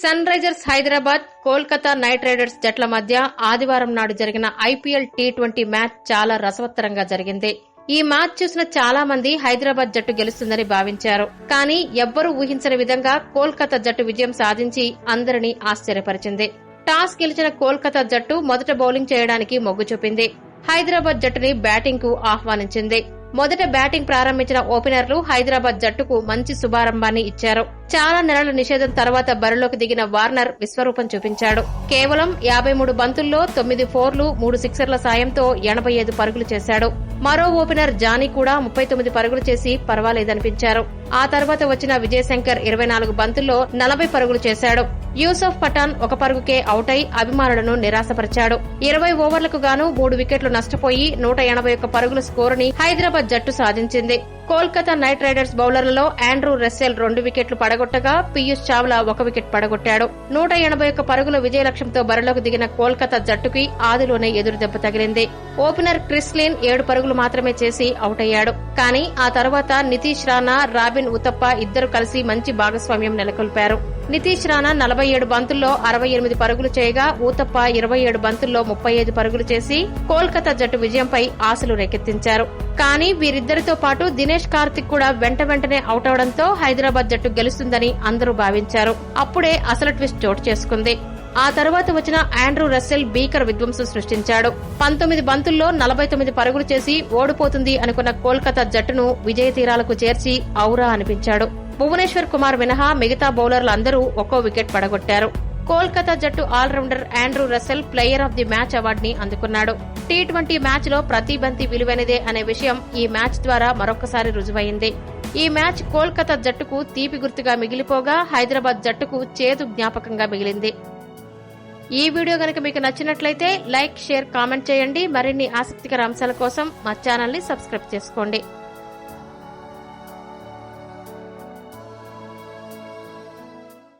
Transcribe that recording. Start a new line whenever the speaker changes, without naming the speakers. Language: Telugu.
Sunrisers Hyderabad Kolkata Knight Riders జట్ల మధ్య ఆదివారం నాడు జరిగిన ఐపీఎల్ టీ ట్వంటీ మ్యాచ్ చాలా రసవత్తరంగా జరిగింది. ఈ మ్యాచ్ చూసిన చాలా మంది హైదరాబాద్ జట్టు గెలుస్తుందని భావించారు. కానీ ఎవ్వరూ ఊహించని విధంగా కోల్కతా జట్టు విజయం సాధించి అందరినీ ఆశ్చర్యపరిచింది. టాస్ గెలిచిన కోల్కతా జట్టు మొదట బౌలింగ్ చేయడానికి మొగ్గు చూపింది. హైదరాబాద్ జట్టుని బ్యాటింగ్కు ఆహ్వానించింది. మొదట బ్యాటింగ్ ప్రారంభించిన ఓపెనర్లు హైదరాబాద్ జట్టుకు మంచి శుభారంభాన్ని ఇచ్చారు. చాలా నెలల నిషేధం తర్వాత బరిలోకి దిగిన వార్నర్ విశ్వరూపం చూపించాడు. కేవలం యాభై మూడు బంతుల్లో తొమ్మిది ఫోర్లు మూడు సిక్సర్ల సాయంతో ఎనభై ఐదు పరుగులు చేశాడు. మరో ఓపెనర్ జానీ కూడా ముప్పై తొమ్మిది పరుగులు చేసి పర్వాలేదనిపించారు. ఆ తర్వాత వచ్చిన విజయశంకర్ ఇరవై నాలుగు బంతుల్లో నలభై పరుగులు చేశాడు. యూసఫ్ పఠాన్ ఒక పరుగుకే అవుట్ అయి అభిమానులను నిరాశపరిచాడు. ఇరవై ఓవర్లకు గాను మూడు వికెట్లు నష్టపోయి నూట ఎనభై ఒక్క పరుగుల స్కోరుని హైదరాబాద్ జట్టు సాధించింది. కోల్కతా నైట్ రైడర్స్ బౌలర్లలో ఆండ్రూ రెస్సెల్ రెండు వికెట్లు పడగొట్టగా పీయూష్ చావ్లా ఒక వికెట్ పడగొట్టాడు. నూట ఎనభై ఒక్క పరుగుల విజయ లక్ష్యంతో బరిలోకి దిగిన కోల్కతా జట్టుకి ఆదిలోనే ఎదురుదెబ్బ తగిలింది. ఓపెనర్ క్రిస్లిన్ ఏడు పరుగులు మాత్రమే చేసి అవుట్ అయ్యాడు. కానీ ఆ తర్వాత నితీష్ రాణా రాబిన్ ఉతప్ప ఇద్దరు కలిసి మంచి భాగస్వామ్యం నెలకొల్పారు. నితీష్ రాణా నలభై ఏడు బంతుల్లో అరవై ఎనిమిది పరుగులు చేయగా ఊతప్ప ఇరవై ఏడు బంతుల్లో ముప్పై ఐదు పరుగులు చేసి కోల్కతా జట్టు విజయంపై ఆశలు రేకెత్తించారు. కానీ వీరిద్దరితో పాటు దినేష్ కార్తిక్ కూడా వెంట వెంటనే అవుట్ అవడంతో హైదరాబాద్ జట్టు గెలుస్తుందని అందరూ భావించారు. అప్పుడే అసలు ట్విస్ట్ చోటు చేసుకుంది. ఆ తర్వాత వచ్చిన ఆండ్రూ రస్సెల్ భీకర విధ్వంసం సృష్టించాడు. పంతొమ్మిది బంతుల్లో నలభై తొమ్మిది పరుగులు చేసి ఓడిపోతుంది అనుకున్న కోల్కతా జట్టును విజయ తీరాలకు చేర్చి ఔరా అనిపించాడు. భువనేశ్వర్ కుమార్ మినహా మిగతా బౌలర్లు అందరూ ఒక్కో వికెట్ పడగొట్టారు. కోల్కతా జట్టు allrounder Andrew Russell player of the match అవార్డుని అందుకున్నాడు. టీ ట్వంటీ మ్యాచ్లో ప్రతి బంతి విలువైనదే అనే విషయం ఈ మ్యాచ్ ద్వారా మరొకసారి రుజువైంది. ఈ మ్యాచ్ కోల్కతా జట్టుకు తీపి గుర్తుగా మిగిలిపోగా హైదరాబాద్ జట్టుకు చేదు జ్ఞాపకంగా మిగిలింది. ఈ వీడియో గనక మీకు నచ్చినట్లయితే లైక్ షేర్ కామెంట్ చేయండి. మరిన్ని ఆసక్తికర అంశాల కోసం మా ఛానల్ని సబ్స్క్రైబ్ చేసుకోండి.